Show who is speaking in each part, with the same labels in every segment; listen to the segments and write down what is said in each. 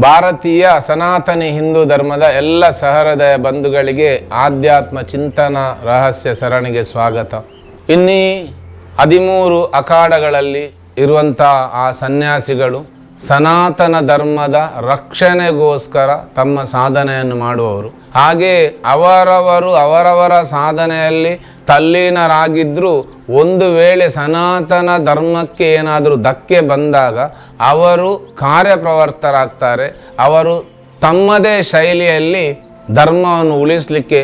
Speaker 1: ಭಾರತೀಯ ಸನಾತನಿ ಹಿಂದೂ ಧರ್ಮದ ಎಲ್ಲ ಸಹೃದಯ ಬಂಧುಗಳಿಗೆ ಆಧ್ಯಾತ್ಮ ಚಿಂತನ ರಹಸ್ಯ ಸರಣಿಗೆ ಸ್ವಾಗತ. ಇನ್ನೀ ಹದಿಮೂರು ಅಖಾಡಗಳಲ್ಲಿ ಇರುವಂಥ ಆ ಸನ್ಯಾಸಿಗಳು ಸನಾತನ ಧರ್ಮದ ರಕ್ಷಣೆಗೋಸ್ಕರ ತಮ್ಮ ಸಾಧನೆಯನ್ನು ಮಾಡುವವರು. ಹಾಗೆ ಅವರವರು ಅವರವರ ಸಾಧನೆಯಲ್ಲಿ ತಲ್ಲೀನರಾಗಿದ್ದರೂ ಒಂದು ವೇಳೆ ಸನಾತನ ಧರ್ಮಕ್ಕೆ ಏನಾದರೂ ಧಕ್ಕೆ ಬಂದಾಗ ಅವರು ಕಾರ್ಯಪ್ರವರ್ತರಾಗ್ತಾರೆ. ಅವರು ತಮ್ಮದೇ ಶೈಲಿಯಲ್ಲಿ ಧರ್ಮವನ್ನು ಉಳಿಸಲಿಕ್ಕೆ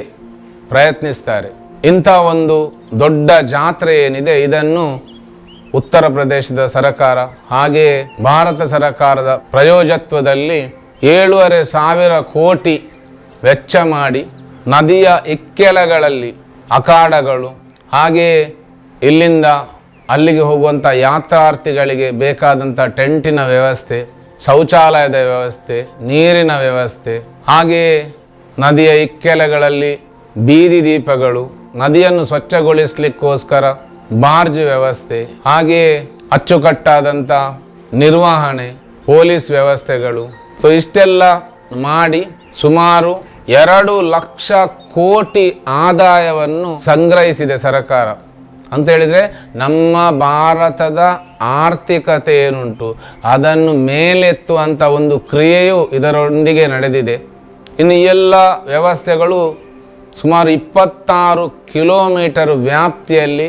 Speaker 1: ಪ್ರಯತ್ನಿಸ್ತಾರೆ. ಇಂಥ ಒಂದು ದೊಡ್ಡ ಜಾತ್ರೆ ಏನಿದೆ, ಇದನ್ನು ಉತ್ತರ ಪ್ರದೇಶದ ಸರಕಾರ ಹಾಗೆಯೇ ಭಾರತ ಸರಕಾರದ ಪ್ರಯೋಜತ್ವದಲ್ಲಿ ಏಳುವರೆ ಸಾವಿರ ಕೋಟಿ ವೆಚ್ಚ ಮಾಡಿ ನದಿಯ ಇಕ್ಕೆಲಗಳಲ್ಲಿ ಅಖಾಡಗಳು ಹಾಗೆಯೇ ಇಲ್ಲಿಂದ ಅಲ್ಲಿಗೆ ಹೋಗುವಂಥ ಯಾತ್ರಾರ್ಥಿಗಳಿಗೆ ಬೇಕಾದಂಥ ಟೆಂಟಿನ ವ್ಯವಸ್ಥೆ, ಶೌಚಾಲಯದ ವ್ಯವಸ್ಥೆ, ನೀರಿನ ವ್ಯವಸ್ಥೆ ಹಾಗೆಯೇ ನದಿಯ ಇಕ್ಕೆಲಗಳಲ್ಲಿ ಬೀದಿ ದೀಪಗಳು, ನದಿಯನ್ನು ಸ್ವಚ್ಛಗೊಳಿಸಲಿಕ್ಕೋಸ್ಕರ ಬಾರ್ಜ್ ವ್ಯವಸ್ಥೆ ಹಾಗೆಯೇ ಅಚ್ಚುಕಟ್ಟಾದಂಥ ನಿರ್ವಹಣೆ, ಪೊಲೀಸ್ ವ್ಯವಸ್ಥೆಗಳು. ಸೊ ಇಷ್ಟೆಲ್ಲ ಮಾಡಿ ಸುಮಾರು ಎರಡು ಲಕ್ಷ ಕೋಟಿ ಆದಾಯವನ್ನು ಸಂಗ್ರಹಿಸಿದೆ ಸರಕಾರ. ಅಂತ ಹೇಳಿದರೆ ನಮ್ಮ ಭಾರತದ ಆರ್ಥಿಕತೆ ಏನುಂಟು, ಅದನ್ನು ಮೇಲೆತ್ತುವಂಥ ಒಂದು ಕ್ರಿಯೆಯು ಇದರೊಂದಿಗೆ ನಡೆದಿದೆ. ಇನ್ನು ಎಲ್ಲ ವ್ಯವಸ್ಥೆಗಳು ಸುಮಾರು ಇಪ್ಪತ್ತಾರು ಕಿಲೋಮೀಟರ್ ವ್ಯಾಪ್ತಿಯಲ್ಲಿ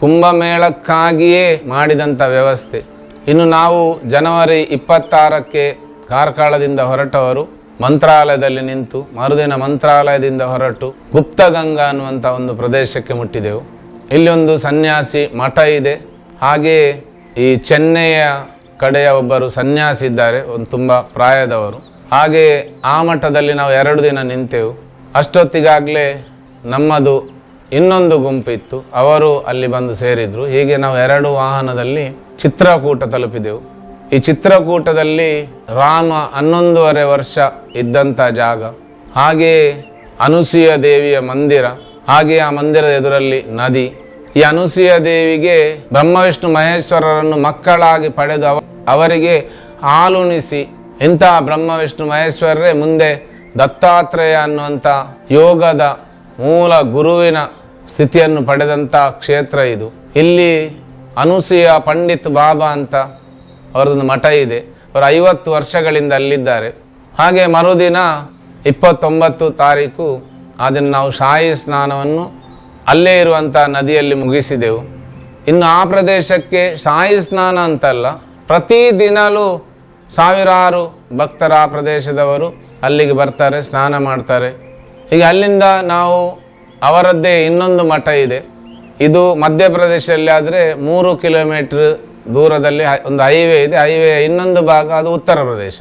Speaker 1: ಕುಂಭಮೇಳಕ್ಕಾಗಿಯೇ ಮಾಡಿದಂಥ ವ್ಯವಸ್ಥೆ. ಇನ್ನು ನಾವು ಜನವರಿ ಇಪ್ಪತ್ತಾರಕ್ಕೆ ಕಾರ್ಕಳದಿಂದ ಹೊರಟವರು ಮಂತ್ರಾಲಯದಲ್ಲಿ ನಿಂತು ಮರುದಿನ ಮಂತ್ರಾಲಯದಿಂದ ಹೊರಟು ಗುಪ್ತಗಂಗಾ ಅನ್ನುವಂಥ ಒಂದು ಪ್ರದೇಶಕ್ಕೆ ಮುಟ್ಟಿದೆವು. ಇಲ್ಲಿ ಒಂದು ಸನ್ಯಾಸಿ ಮಠ ಇದೆ. ಹಾಗೆಯೇ ಈ ಚೆನ್ನೈಯ ಕಡೆಯ ಒಬ್ಬರು ಸನ್ಯಾಸಿ ಇದ್ದಾರೆ, ಒಂದು ತುಂಬ ಪ್ರಾಯದವರು. ಹಾಗೆಯೇ ಆ ಮಠದಲ್ಲಿ ನಾವು ಎರಡು ದಿನ ನಿಂತೆವು. ಅಷ್ಟೊತ್ತಿಗಾಗಲೇ ನಮ್ಮದು ಇನ್ನೊಂದು ಗುಂಪಿತ್ತು. ಅವರು ಅಲ್ಲಿ ಬಂದು ಸೇರಿದರು. ಹೀಗೆ ನಾವು ಎರಡು ವಾಹನದಲ್ಲಿ ಚಿತ್ರಕೂಟ ತಲುಪಿದೆವು. ಈ ಚಿತ್ರಕೂಟದಲ್ಲಿ ರಾಮ ಹನ್ನೊಂದೂವರೆ ವರ್ಷ ಇದ್ದಂಥ ಜಾಗ. ಹಾಗೆಯೇ ಅನುಸೂಯ ದೇವಿಯ ಮಂದಿರ ಹಾಗೆಯೇ ಆ ಮಂದಿರದ ಎದುರಲ್ಲಿ ನದಿ. ಈ ಅನುಸೂಯ ದೇವಿಗೆ ಬ್ರಹ್ಮವಿಷ್ಣು ಮಹೇಶ್ವರರನ್ನು ಮಕ್ಕಳಾಗಿ ಪಡೆದು ಅವ, ಅವರಿಗೆ ಹಾಲುಣಿಸಿ ಇಂತಹ ಬ್ರಹ್ಮವಿಷ್ಣು ಮಹೇಶ್ವರರೇ ಮುಂದೆ ದತ್ತಾತ್ರೇಯ ಅನ್ನುವಂಥ ಯೋಗದ ಮೂಲ ಗುರುವಿನ ಸ್ಥಿತಿಯನ್ನು ಪಡೆದಂಥ ಕ್ಷೇತ್ರ ಇದು. ಇಲ್ಲಿ ಅನುಸೂಯ ಪಂಡಿತ್ ಬಾಬಾ ಅಂತ ಅವರದೊಂದು ಮಠ ಇದೆ. ಅವರು ಐವತ್ತು ವರ್ಷಗಳಿಂದ ಅಲ್ಲಿದ್ದಾರೆ. ಹಾಗೆ ಮರುದಿನ ಇಪ್ಪತ್ತೊಂಬತ್ತು ತಾರೀಕು ಅದನ್ನು ನಾವು ಶಾಹಿ ಸ್ನಾನವನ್ನು ಅಲ್ಲೇ ಇರುವಂಥ ನದಿಯಲ್ಲಿ ಮುಗಿಸಿದೆವು. ಇನ್ನು ಆ ಪ್ರದೇಶಕ್ಕೆ ಶಾಹಿ ಸ್ನಾನ ಅಂತಲ್ಲ ಪ್ರತಿದಿನಲೂ ಸಾವಿರಾರು ಭಕ್ತರ ಆ ಪ್ರದೇಶದವರು ಅಲ್ಲಿಗೆ ಬರ್ತಾರೆ, ಸ್ನಾನ ಮಾಡ್ತಾರೆ. ಈಗ ಅಲ್ಲಿಂದ ನಾವು ಅವರದ್ದೇ ಇನ್ನೊಂದು ಮಠ ಇದೆ. ಇದು ಮಧ್ಯಪ್ರದೇಶದಲ್ಲಿ ಆದರೆ ಮೂರು ಕಿಲೋಮೀಟ್ರ್ ದೂರದಲ್ಲಿ ಒಂದು ಹೈವೇ ಇದೆ. ಹೈವೇ ಇನ್ನೊಂದು ಭಾಗ ಅದು ಉತ್ತರ ಪ್ರದೇಶ.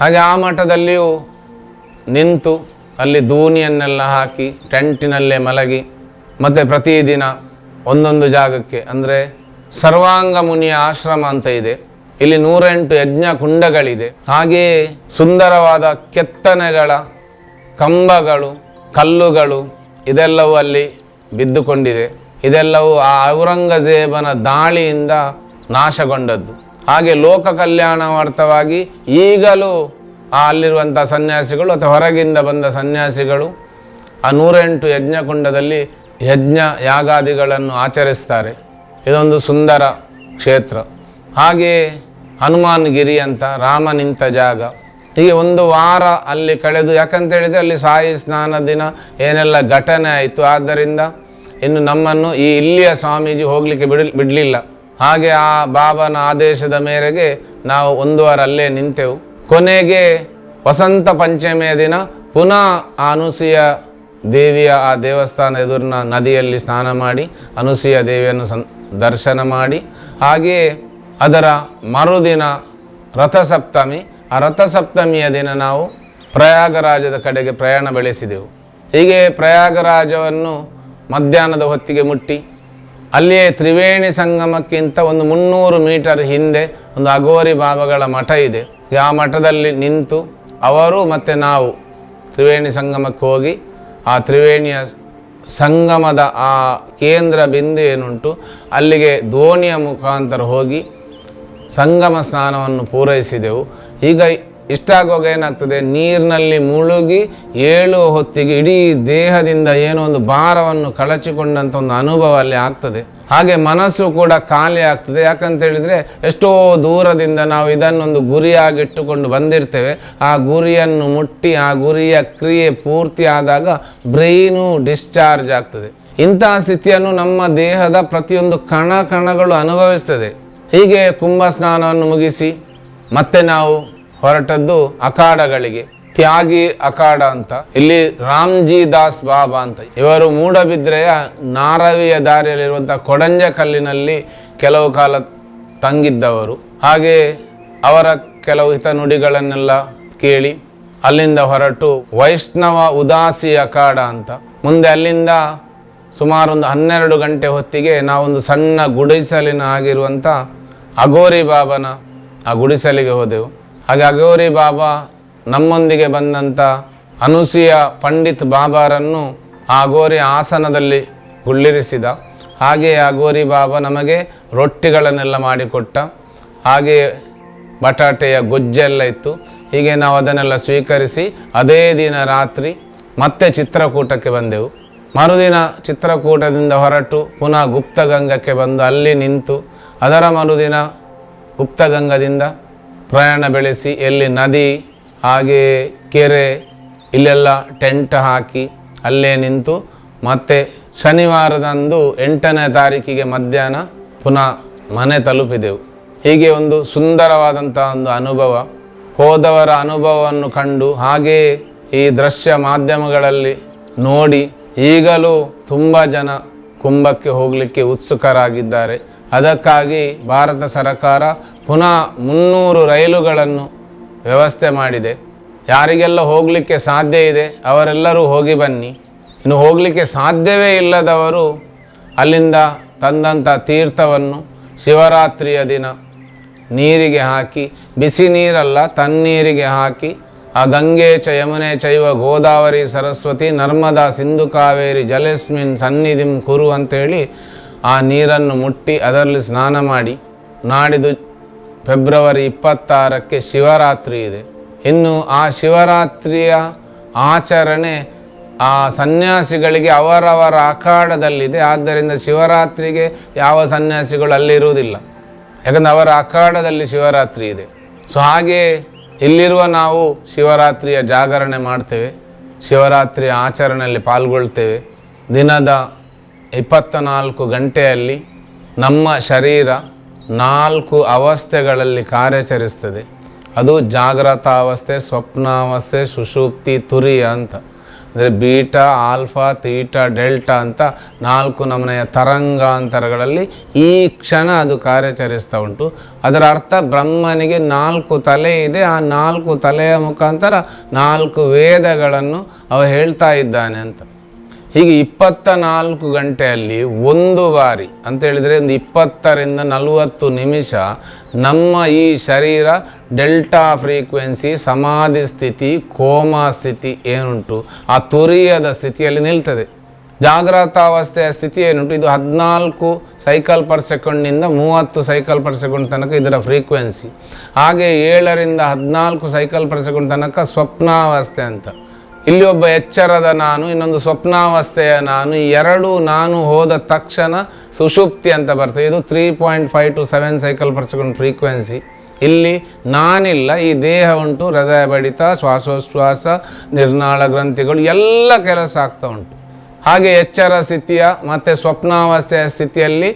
Speaker 1: ಹಾಗೆ ಆ ಮಠದಲ್ಲಿಯೂ ನಿಂತು ಅಲ್ಲಿ ದೂನಿಯನ್ನೆಲ್ಲ ಹಾಕಿ ಟೆಂಟಿನಲ್ಲೇ ಮಲಗಿ ಮತ್ತು ಪ್ರತಿದಿನ ಒಂದೊಂದು ಜಾಗಕ್ಕೆ ಅಂದರೆ ಸರ್ವಾಂಗ ಮುನಿಯ ಆಶ್ರಮ ಅಂತ ಇದೆ. ಇಲ್ಲಿ ನೂರೆಂಟು ಯಜ್ಞ ಕುಂಡಗಳಿದೆ. ಹಾಗೆಯೇ ಸುಂದರವಾದ ಕೆತ್ತನೆಗಳ ಕಂಬಗಳು, ಕಲ್ಲುಗಳು ಇದೆಲ್ಲವೂ ಅಲ್ಲಿ ಬಿದ್ದುಕೊಂಡಿದೆ. ಇದೆಲ್ಲವೂ ಆ ಔರಂಗಜೇಬನ ದಾಳಿಯಿಂದ ನಾಶಗೊಂಡದ್ದು. ಹಾಗೆ ಲೋಕ ಕಲ್ಯಾಣಾರ್ಥವಾಗಿ ಈಗಲೂ ಆ ಅಲ್ಲಿರುವಂಥ ಸನ್ಯಾಸಿಗಳು ಅಥವಾ ಹೊರಗಿಂದ ಬಂದ ಸನ್ಯಾಸಿಗಳು ಆ ನೂರೆಂಟು ಯಜ್ಞಕುಂಡದಲ್ಲಿ ಯಜ್ಞ ಯಾಗಾದಿಗಳನ್ನು ಆಚರಿಸ್ತಾರೆ. ಇದೊಂದು ಸುಂದರ ಕ್ಷೇತ್ರ. ಹಾಗೆಯೇ ಹನುಮಾನ್ಗಿರಿ ಅಂತ ರಾಮ ನಿಂತ ಜಾಗ. ಹೀಗೆ ಒಂದು ವಾರ ಅಲ್ಲಿ ಕಳೆದು, ಯಾಕಂತೇಳಿದರೆ ಅಲ್ಲಿ ಸಾಯಿ ಸ್ನಾನ ದಿನ ಏನೆಲ್ಲ ಘಟನೆ ಆಯಿತು. ಆದ್ದರಿಂದ ಇನ್ನು ನಮ್ಮನ್ನು ಈ ಇಲ್ಲಿಯ ಸ್ವಾಮೀಜಿ ಹೋಗಲಿಕ್ಕೆ ಬಿಡ ಬಿಡಲಿಲ್ಲ. ಹಾಗೆ ಆ ಬಾಬನ ಆದೇಶದ ಮೇರೆಗೆ ನಾವು ಒಂದು ವಾರ ಅಲ್ಲೇ ನಿಂತೆವು. ಕೊನೆಗೆ ವಸಂತ ಪಂಚಮಿಯ ದಿನ ಪುನಃ ಅನುಸೂಯ ದೇವಿಯ ಆ ದೇವಸ್ಥಾನ ಎದುರಿನ ನದಿಯಲ್ಲಿ ಸ್ನಾನ ಮಾಡಿ, ಅನುಸೂಯ ದೇವಿಯನ್ನು ಸನ್, ದರ್ಶನ ಮಾಡಿ ಹಾಗೆಯೇ ಅದರ ಮರುದಿನ ರಥಸಪ್ತಮಿ. ಆ ರಥಸಪ್ತಮಿಯ ದಿನ ನಾವು ಪ್ರಯಾಗರಾಜದ ಕಡೆಗೆ ಪ್ರಯಾಣ ಬೆಳೆಸಿದೆವು. ಹೀಗೆ ಪ್ರಯಾಗರಾಜವನ್ನು ಮಧ್ಯಾಹ್ನದ ಹೊತ್ತಿಗೆ ಮುಟ್ಟಿ ಅಲ್ಲಿಯೇ ತ್ರಿವೇಣಿ ಸಂಗಮಕ್ಕಿಂತ ಒಂದು ಮುನ್ನೂರು ಮೀಟರ್ ಹಿಂದೆ ಒಂದು ಅಗೋರಿ ಬಾಬಾಗಳ ಮಠ ಇದೆ. ಆ ಮಠದಲ್ಲಿ ನಿಂತು ಅವರು ಮತ್ತು ನಾವು ತ್ರಿವೇಣಿ ಸಂಗಮಕ್ಕೆ ಹೋಗಿ ಆ ತ್ರಿವೇಣಿಯ ಸಂಗಮದ ಆ ಕೇಂದ್ರ ಬಿಂದು ಏನುಂಟು, ಅಲ್ಲಿಗೆ ದೋಣಿಯ ಮುಖಾಂತರ ಹೋಗಿ ಸಂಗಮ ಸ್ನಾನವನ್ನು ಪೂರೈಸಿದೆವು. ಈಗ ಇಷ್ಟಾಗುವಾಗ ಏನಾಗ್ತದೆ? ನೀರಿನಲ್ಲಿ ಮುಳುಗಿ ಏಳುವ ಹೊತ್ತಿಗೆ ಇಡೀ ದೇಹದಿಂದ ಏನೋ ಒಂದು ಭಾರವನ್ನು ಕಳಚಿಕೊಂಡಂಥ ಒಂದು ಅನುಭವ ಅಲ್ಲಿ ಆಗ್ತದೆ. ಹಾಗೆ ಮನಸ್ಸು ಕೂಡ ಖಾಲಿ ಆಗ್ತದೆ. ಯಾಕಂತ ಹೇಳಿದರೆ ಎಷ್ಟೋ ದೂರದಿಂದ ನಾವು ಇದನ್ನೊಂದು ಗುರಿಯಾಗಿಟ್ಟುಕೊಂಡು ಬಂದಿರ್ತೇವೆ. ಆ ಗುರಿಯನ್ನು ಮುಟ್ಟಿ, ಆ ಗುರಿಯ ಕ್ರಿಯೆ ಪೂರ್ತಿ ಆದಾಗ ಬ್ರೈನು ಡಿಸ್ಚಾರ್ಜ್ ಆಗ್ತದೆ. ಇಂತಹ ಸ್ಥಿತಿಯನ್ನು ನಮ್ಮ ದೇಹದ ಪ್ರತಿಯೊಂದು ಕಣ ಕಣಗಳು ಅನುಭವಿಸ್ತದೆ. ಹೀಗೆ ಕುಂಭ ಸ್ನಾನವನ್ನು ಮುಗಿಸಿ ಮತ್ತೆ ನಾವು ಹೊರಟದ್ದು ಅಖಾಡಗಳಿಗೆ. ತ್ಯಾಗಿ ಅಖಾಡ ಅಂತ. ಇಲ್ಲಿ ರಾಮ್ಜಿ ದಾಸ್ ಬಾಬಾ ಅಂತ. ಇವರು ಮೂಡಬಿದ್ರೆಯ ನಾರವಿಯ ದಾರಿಯಲ್ಲಿರುವಂಥ ಕೊಡಂಜ ಕಲ್ಲಿನಲ್ಲಿ ಕೆಲವು ಕಾಲ ತಂಗಿದ್ದವರು. ಹಾಗೆ ಅವರ ಕೆಲವು ಹಿತನುಡಿಗಳನ್ನೆಲ್ಲ ಕೇಳಿ ಅಲ್ಲಿಂದ ಹೊರಟು ವೈಷ್ಣವ ಉದಾಸಿ ಅಖಾಡ ಅಂತ. ಮುಂದೆ ಅಲ್ಲಿಂದ ಸುಮಾರು ಒಂದು ಹನ್ನೆರಡು ಗಂಟೆ ಹೊತ್ತಿಗೆ ನಾವೊಂದು ಸಣ್ಣ ಗುಡಿಸಲಿನ ಆಗಿರುವಂಥ ಅಗೋರಿ ಬಾಬನ ಆ ಗುಡಿಸಲಿಗೆ ಹೋದೆವು. ಹಾಗೆ ಅಗೋರಿ ಬಾಬಾ ನಮ್ಮೊಂದಿಗೆ ಬಂದಂಥ ಅನುಸಿಯ ಪಂಡಿತ್ ಬಾಬಾರನ್ನು ಆ ಗೋರಿ ಆಸನದಲ್ಲಿ ಕುಳ್ಳಿರಿಸಿದ ಹಾಗೆಯೇ ಆ ಗೋರಿ ಬಾಬಾ ನಮಗೆ ರೊಟ್ಟಿಗಳನ್ನೆಲ್ಲ ಮಾಡಿಕೊಟ್ಟ. ಹಾಗೆ ಬಟಾಟೆಯ ಗೊಜ್ಜೆಲ್ಲ ಇತ್ತು. ಹೀಗೆ ನಾವು ಅದನ್ನೆಲ್ಲ ಸ್ವೀಕರಿಸಿ ಅದೇ ದಿನ ರಾತ್ರಿ ಮತ್ತೆ ಚಿತ್ರಕೂಟಕ್ಕೆ ಬಂದೆವು. ಮರುದಿನ ಚಿತ್ರಕೂಟದಿಂದ ಹೊರಟು ಪುನಃ ಗುಪ್ತಗಂಗಕ್ಕೆ ಬಂದು ಅಲ್ಲಿ ನಿಂತು ಅದರ ಮರುದಿನ ಗುಪ್ತಗಂಗದಿಂದ ಪ್ರಯಾಣ ಬೆಳೆಸಿ ಎಲ್ಲಿ ನದಿ, ಹಾಗೆ ಕೆರೆ, ಇಲ್ಲೆಲ್ಲ ಟೆಂಟ್ ಹಾಕಿ ಅಲ್ಲೇ ನಿಂತು ಮತ್ತೆ ಶನಿವಾರದಂದು ಎಂಟನೇ ತಾರೀಕಿಗೆ ಮಧ್ಯಾಹ್ನ ಪುನಃ ಮನೆ ತಲುಪಿದೆವು. ಹೀಗೆ ಒಂದು ಸುಂದರವಾದಂಥ ಒಂದು ಅನುಭವ. ಹೋದವರ ಅನುಭವವನ್ನು ಕಂಡು ಹಾಗೆಯೇ ಈ ದೃಶ್ಯ ಮಾಧ್ಯಮಗಳಲ್ಲಿ ನೋಡಿ ಈಗಲೂ ತುಂಬ ಜನ ಕುಂಭಕ್ಕೆ ಹೋಗಲಿಕ್ಕೆ ಉತ್ಸುಕರಾಗಿದ್ದಾರೆ. ಅದಕ್ಕಾಗಿ ಭಾರತ ಸರಕಾರ ಪುನಃ ಮುನ್ನೂರು ರೈಲುಗಳನ್ನು ವ್ಯವಸ್ಥೆ ಮಾಡಿದೆ. ಯಾರಿಗೆಲ್ಲ ಹೋಗಲಿಕ್ಕೆ ಸಾಧ್ಯ ಇದೆ, ಅವರೆಲ್ಲರೂ ಹೋಗಿ ಬನ್ನಿ. ಇನ್ನು ಹೋಗಲಿಕ್ಕೆ ಸಾಧ್ಯವೇ ಇಲ್ಲದವರು ಅಲ್ಲಿಂದ ತಂದಂಥ ತೀರ್ಥವನ್ನು ಶಿವರಾತ್ರಿಯ ದಿನ ನೀರಿಗೆ ಹಾಕಿ, ಬಿಸಿ ನೀರಲ್ಲ, ತಣ್ಣೀರಿಗೆ ಹಾಕಿ, ಆ ಗಂಗೆ ಚ, ಯಮುನೆ ಚೈವ, ಗೋದಾವರಿ, ಸರಸ್ವತಿ, ನರ್ಮದಾ, ಸಿಂಧು ಕಾವೇರಿ, ಜಲಸ್ಮಿನ್, ಸನ್ನಿಧಿಂ, ಕುರು ಅಂತೇಳಿ ಆ ನೀರನ್ನು ಮುಟ್ಟಿ ಅದರಲ್ಲಿ ಸ್ನಾನ ಮಾಡಿ ನಾಡಿದು ಫೆಬ್ರವರಿ ಇಪ್ಪತ್ತಾರಕ್ಕೆ ಶಿವರಾತ್ರಿ ಇದೆ. ಇನ್ನು ಆ ಶಿವರಾತ್ರಿಯ ಆಚರಣೆ ಆ ಸನ್ಯಾಸಿಗಳಿಗೆ ಅವರವರ ಅಖಾಡದಲ್ಲಿದೆ. ಆದ್ದರಿಂದ ಶಿವರಾತ್ರಿಗೆ ಯಾವ ಸನ್ಯಾಸಿಗಳು ಅಲ್ಲಿರುವುದಿಲ್ಲ. ಯಾಕಂದರೆ ಅವರ ಅಖಾಡದಲ್ಲಿ ಶಿವರಾತ್ರಿ ಇದೆ. ಸೊ ಹಾಗೆ ಇಲ್ಲಿರುವ ನಾವು ಶಿವರಾತ್ರಿಯ ಜಾಗರಣೆ ಮಾಡ್ತೇವೆ. ಶಿವರಾತ್ರಿಯ ಆಚರಣೆಯಲ್ಲಿ ಪಾಲ್ಗೊಳ್ತೇವೆ. ದಿನದ ಇಪ್ಪತ್ತ ನಾಲ್ಕು ಗಂಟೆಯಲ್ಲಿ ನಮ್ಮ ಶರೀರ ನಾಲ್ಕು ಅವಸ್ಥೆಗಳಲ್ಲಿ ಕಾರ್ಯಾಚರಿಸ್ತದೆ. ಅದು ಜಾಗ್ರತಾವಸ್ಥೆ, ಸ್ವಪ್ನಾವಸ್ಥೆ, ಸುಷುಪ್ತಿ, ತುರಿ ಅಂತ. ಅಂದರೆ ಬೀಟಾ, ಆಲ್ಫಾ ತೀಟಾ ಡೆಲ್ಟಾ ಅಂತ ನಾಲ್ಕು ನಮನೆಯ ತರಂಗಾಂತರಗಳಲ್ಲಿ ಈ ಕ್ಷಣ ಅದು ಕಾರ್ಯಾಚರಿಸ್ತಾ ಉಂಟು. ಅದರ ಅರ್ಥ ಬ್ರಹ್ಮನಿಗೆ ನಾಲ್ಕು ತಲೆ ಇದೆ. ಆ ನಾಲ್ಕು ತಲೆಯ ಮುಖಾಂತರ ನಾಲ್ಕು ವೇದಗಳನ್ನು ಅವ ಹೇಳ್ತಾ ಇದ್ದಾನೆ ಅಂತ. ಹೀಗೆ ಇಪ್ಪತ್ತ ನಾಲ್ಕು ಗಂಟೆಯಲ್ಲಿ ಒಂದು ಬಾರಿ ಅಂತ ಹೇಳಿದರೆ ಒಂದು ಇಪ್ಪತ್ತರಿಂದ ನಲವತ್ತು ನಿಮಿಷ ನಮ್ಮ ಈ ಶರೀರ ಡೆಲ್ಟಾ ಫ್ರೀಕ್ವೆನ್ಸಿ, ಸಮಾಧಿ ಸ್ಥಿತಿ, ಕೋಮಾ ಸ್ಥಿತಿ ಏನುಂಟು, ಆ ತುರಿಯದ ಸ್ಥಿತಿಯಲ್ಲಿ ನಿಲ್ತದೆ. ಜಾಗ್ರತಾವಸ್ಥೆಯ ಸ್ಥಿತಿ ಏನುಂಟು? ಇದು ಹದಿನಾಲ್ಕು ಸೈಕಲ್ ಪರ್ ಸೆಕೆಂಡ್ನಿಂದ ಮೂವತ್ತು ಸೈಕಲ್ ಪರ್ ಸೆಕೆಂಡ್ ತನಕ ಇದರ ಫ್ರೀಕ್ವೆನ್ಸಿ. ಹಾಗೆ ಏಳರಿಂದ ಹದಿನಾಲ್ಕು ಸೈಕಲ್ ಪರ್ ಸೆಕೆಂಡ್ ತನಕ ಸ್ವಪ್ನಾವಸ್ಥೆ ಅಂತ. ಇಲ್ಲಿ ಒಬ್ಬ ಎಚ್ಚರದ ನಾನು, ಇನ್ನೊಂದು ಸ್ವಪ್ನಾವಸ್ಥೆಯ ನಾನು ಎರಡು ನಾನು ಹೋದ ತಕ್ಷಣ ಸುಷುಪ್ತಿ ಅಂತ ಬರ್ತದೆ. ಇದು three point five to seven cycle per frequency ಇಲ್ಲಿ ನಾನಿಲ್ಲ, ಈ ದೇಹ ಉಂಟು ಹೃದಯ ಬಡಿತ ಶ್ವಾಸೋಶ್ವಾಸ ನಿರ್ನಾಳ ಗ್ರಂಥಿಗಳು, ಎಲ್ಲ ಕೆಲಸ ಆಗ್ತಾ ಉಂಟು. ಹಾಗೆ ಎಚ್ಚರ ಸ್ಥಿತಿಯ, ಮತ್ತು ಸ್ವಪ್ನಾವಸ್ಥೆಯ ಸ್ಥಿತಿಯಲ್ಲಿ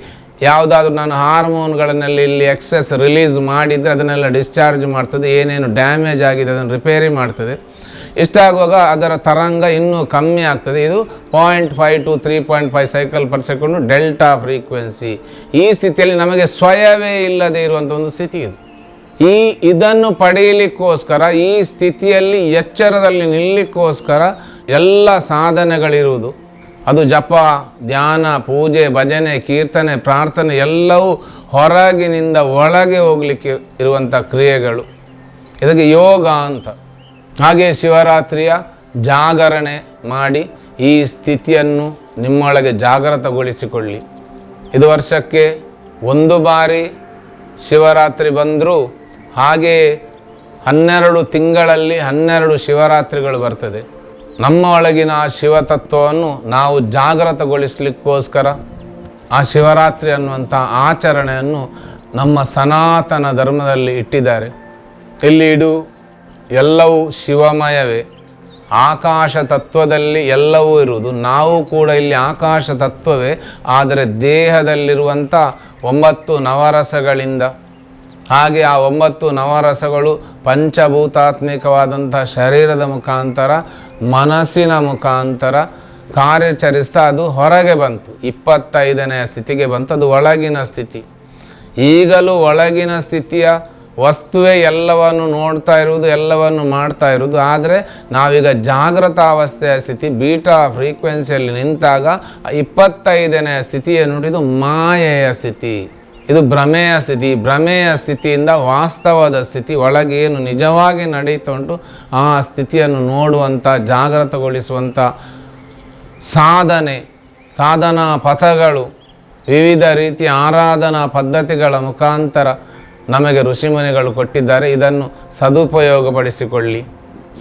Speaker 1: ಯಾವುದಾದ್ರೂ ನಾನು ಹಾರ್ಮೋನ್ಗಳನ್ನೆಲ್ಲ ಇಲ್ಲಿ ಎಕ್ಸೆಸ್ ರಿಲೀಸ್ ಮಾಡಿದರೆ ಅದನ್ನೆಲ್ಲ ಡಿಸ್ಚಾರ್ಜ್ ಮಾಡ್ತದೆ, ಏನೇನು ಡ್ಯಾಮೇಜ್ ಆಗಿದೆ ಅದನ್ನು ರಿಪೇರಿ ಮಾಡ್ತದೆ. ಇಷ್ಟಾಗುವಾಗ ಅದರ ತರಂಗ ಇನ್ನೂ ಕಮ್ಮಿ ಆಗ್ತದೆ. ಇದು point five to three point five cycle per second delta frequency ಈ ಸ್ಥಿತಿಯಲ್ಲಿ ನಮಗೆ ಸ್ವಯವೇ ಇಲ್ಲದೆ ಇರುವಂಥ ಒಂದು ಸ್ಥಿತಿ ಇದು. ಈ ಇದನ್ನು ಪಡೆಯಲಿಕ್ಕೋಸ್ಕರ, ಈ ಸ್ಥಿತಿಯಲ್ಲಿ ಎಚ್ಚರದಲ್ಲಿ ನಿಲ್ಲಕ್ಕೋಸ್ಕರ ಎಲ್ಲ ಸಾಧನೆಗಳಿರುವುದು. ಅದು ಜಪ, ಧ್ಯಾನ, ಪೂಜೆ, ಭಜನೆ, ಕೀರ್ತನೆ, ಪ್ರಾರ್ಥನೆ ಎಲ್ಲವೂ ಹೊರಗಿನಿಂದ ಒಳಗೆ ಹೋಗಲಿಕ್ಕೆ ಇರುವಂಥ ಕ್ರಿಯೆಗಳು. ಇದಕ್ಕೆ ಯೋಗ ಅಂತ. ಹಾಗೆ ಶಿವರಾತ್ರಿಯ ಜಾಗರಣೆ ಮಾಡಿ ಈ ಸ್ಥಿತಿಯನ್ನು ನಿಮ್ಮೊಳಗೆ ಜಾಗೃತಗೊಳಿಸಿಕೊಳ್ಳಿ. ಇದು ವರ್ಷಕ್ಕೆ ಒಂದು ಬಾರಿ ಶಿವರಾತ್ರಿ ಬಂದರೂ ಹಾಗೆಯೇ ಹನ್ನೆರಡು ತಿಂಗಳಲ್ಲಿ ಹನ್ನೆರಡು ಶಿವರಾತ್ರಿಗಳು ಬರ್ತದೆ. ನಮ್ಮ ಒಳಗಿನ ಆ ಶಿವತತ್ವವನ್ನು ನಾವು ಜಾಗೃತಗೊಳಿಸಲಿಕ್ಕೋಸ್ಕರ ಆ ಶಿವರಾತ್ರಿ ಅನ್ನುವಂಥ ಆಚರಣೆಯನ್ನು ನಮ್ಮ ಸನಾತನ ಧರ್ಮದಲ್ಲಿ ಇಟ್ಟಿದ್ದಾರೆ. ಇಲ್ಲಿ ಇಡು ಎಲ್ಲವೂ ಶಿವಮಯವೇ. ಆಕಾಶ ತತ್ವದಲ್ಲಿ ಎಲ್ಲವೂ ಇರುವುದು. ನಾವು ಕೂಡ ಇಲ್ಲಿ ಆಕಾಶ ತತ್ವವೇ ಆದರೆ ದೇಹದಲ್ಲಿರುವಂಥ ಒಂಬತ್ತು ನವರಸಗಳಿಂದ, ಹಾಗೆ ಆ ಒಂಬತ್ತು ನವರಸಗಳು ಪಂಚಭೂತಾತ್ಮಿಕವಾದಂಥ ಶರೀರದ ಮುಖಾಂತರ, ಮನಸ್ಸಿನ ಮುಖಾಂತರ ಕಾರ್ಯಚರಿಸ್ತಾ ಅದು ಹೊರಗೆ ಬಂತು. ಇಪ್ಪತ್ತೈದನೆಯ ಸ್ಥಿತಿಗೆ ಬಂತು ಅದು ಒಳಗಿನ ಸ್ಥಿತಿ. ಈಗಲೂ ಒಳಗಿನ ಸ್ಥಿತಿಯ ವಸ್ತುವೇ ಎಲ್ಲವನ್ನು ನೋಡ್ತಾ ಇರುವುದು, ಎಲ್ಲವನ್ನು ಮಾಡ್ತಾ ಇರುವುದು. ಆದರೆ ನಾವೀಗ ಜಾಗೃತ ಅವಸ್ಥೆಯ ಸ್ಥಿತಿ, ಬೀಟಾ ಫ್ರೀಕ್ವೆನ್ಸಿಯಲ್ಲಿ ನಿಂತಾಗ ಇಪ್ಪತ್ತೈದನೇ ಇಪ್ಪತ್ತೈದನೆಯ ಸ್ಥಿತಿಯ ನುಡಿದು ಮಾಯೆಯ ಸ್ಥಿತಿ. ಇದು ಭ್ರಮೆಯ ಸ್ಥಿತಿ. ಭ್ರಮೆಯ ಸ್ಥಿತಿಯಿಂದ ವಾಸ್ತವದ ಸ್ಥಿತಿ ಒಳಗೆ ಏನು ನಿಜವಾಗಿ ನಡೀತಾ ಆ ಸ್ಥಿತಿಯನ್ನು ನೋಡುವಂಥ ಜಾಗೃತಗೊಳಿಸುವಂಥ ಸಾಧನೆ, ಸಾಧನಾ ಪಥಗಳು, ವಿವಿಧ ರೀತಿಯ ಆರಾಧನಾ ಪದ್ಧತಿಗಳ ಮುಖಾಂತರ ನಮಗೆ ಋಷಿಮುನಿಗಳು ಕೊಟ್ಟಿದ್ದಾರೆ, ಇದನ್ನು ಸದುಪಯೋಗಪಡಿಸಿಕೊಳ್ಳಿ.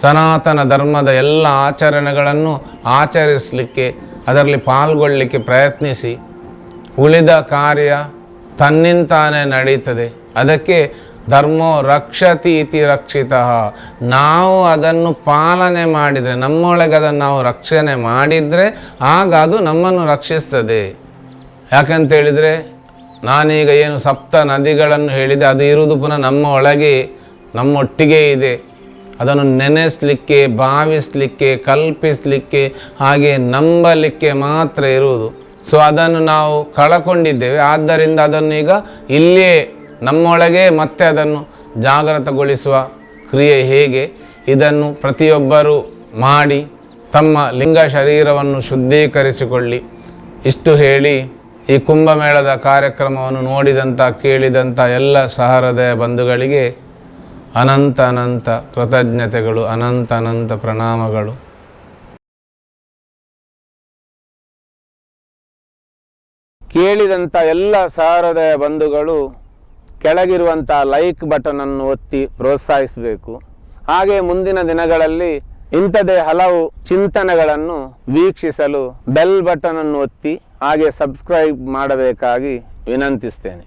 Speaker 1: ಸನಾತನ ಧರ್ಮದ ಎಲ್ಲ ಆಚರಣೆಗಳನ್ನು ಆಚರಿಸಲಿಕ್ಕೆ, ಅದರಲ್ಲಿ ಪಾಲ್ಗೊಳ್ಳಲಿಕ್ಕೆ ಪ್ರಯತ್ನಿಸಿ. ಉಳಿದ ಕಾರ್ಯ ತನ್ನಿಂತಾನೇ ನಡೀತದೆ. ಅದಕ್ಕೆ ಧರ್ಮೋ ರಕ್ಷತಿ ಇತಿ ರಕ್ಷಿತ. ನಾವು ಅದನ್ನು ಪಾಲನೆ ಮಾಡಿದರೆ, ನಮ್ಮೊಳಗೆ ಅದನ್ನು ನಾವು ರಕ್ಷಣೆ ಮಾಡಿದರೆ, ಆಗ ಅದು ನಮ್ಮನ್ನು ರಕ್ಷಿಸ್ತದೆ. ಯಾಕಂತ ಹೇಳಿದರೆ ನಾನೀಗ ಏನು ಸಪ್ತ ನದಿಗಳನ್ನು ಹೇಳಿದೆ, ಅದು ಇರುವುದು ಪುನಃ ನಮ್ಮ ಒಳಗೆ, ನಮ್ಮೊಟ್ಟಿಗೆ ಇದೆ. ಅದನ್ನು ನೆನೆಸಲಿಕ್ಕೆ, ಭಾವಿಸಲಿಕ್ಕೆ, ಕಲ್ಪಿಸಲಿಕ್ಕೆ, ಹಾಗೆ ನಂಬಲಿಕ್ಕೆ ಮಾತ್ರ ಇರುವುದು. ಸೊ ಅದನ್ನು ನಾವು ಕಳಕೊಂಡಿದ್ದೇವೆ. ಆದ್ದರಿಂದ ಅದನ್ನು ಈಗ ಇಲ್ಲಿಯೇ, ನಮ್ಮೊಳಗೆ ಮತ್ತೆ ಅದನ್ನು ಜಾಗೃತಗೊಳಿಸುವ ಕ್ರಿಯೆ ಹೇಗೆ? ಇದನ್ನು ಪ್ರತಿಯೊಬ್ಬರೂ ಮಾಡಿ, ತಮ್ಮ ಲಿಂಗ ಶರೀರವನ್ನು ಶುದ್ಧೀಕರಿಸಿಕೊಳ್ಳಿ. ಇಷ್ಟು ಹೇಳಿ. ಈ ಕುಂಭಮೇಳದ ಕಾರ್ಯಕ್ರಮವನ್ನು ನೋಡಿದಂಥ ಕೇಳಿದಂಥ ಎಲ್ಲ ಸಹೃದಯ ಬಂಧುಗಳಿಗೆ ಅನಂತ ಅನಂತ ಕೃತಜ್ಞತೆಗಳು, ಅನಂತ ಅನಂತ ಪ್ರಣಾಮಗಳು. ಕೇಳಿದಂಥ ಎಲ್ಲ ಸಹೃದಯ ಬಂಧುಗಳು ಕೆಳಗಿರುವಂಥ ಲೈಕ್ ಬಟನನ್ನು ಒತ್ತಿ ಪ್ರೋತ್ಸಾಹಿಸಬೇಕು. ಹಾಗೆ ಮುಂದಿನ ದಿನಗಳಲ್ಲಿ ಇಂಥದೇ ಹಲವು ಚಿಂತನೆಗಳನ್ನು ವೀಕ್ಷಿಸಲು ಬೆಲ್ ಬಟನನ್ನು ಒತ್ತಿ ಹಾಗೆ ಸಬ್ಸ್ಕ್ರೈಬ್ ಮಾಡಬೇಕಾಗಿ ವಿನಂತಿಸ್ತೇನೆ.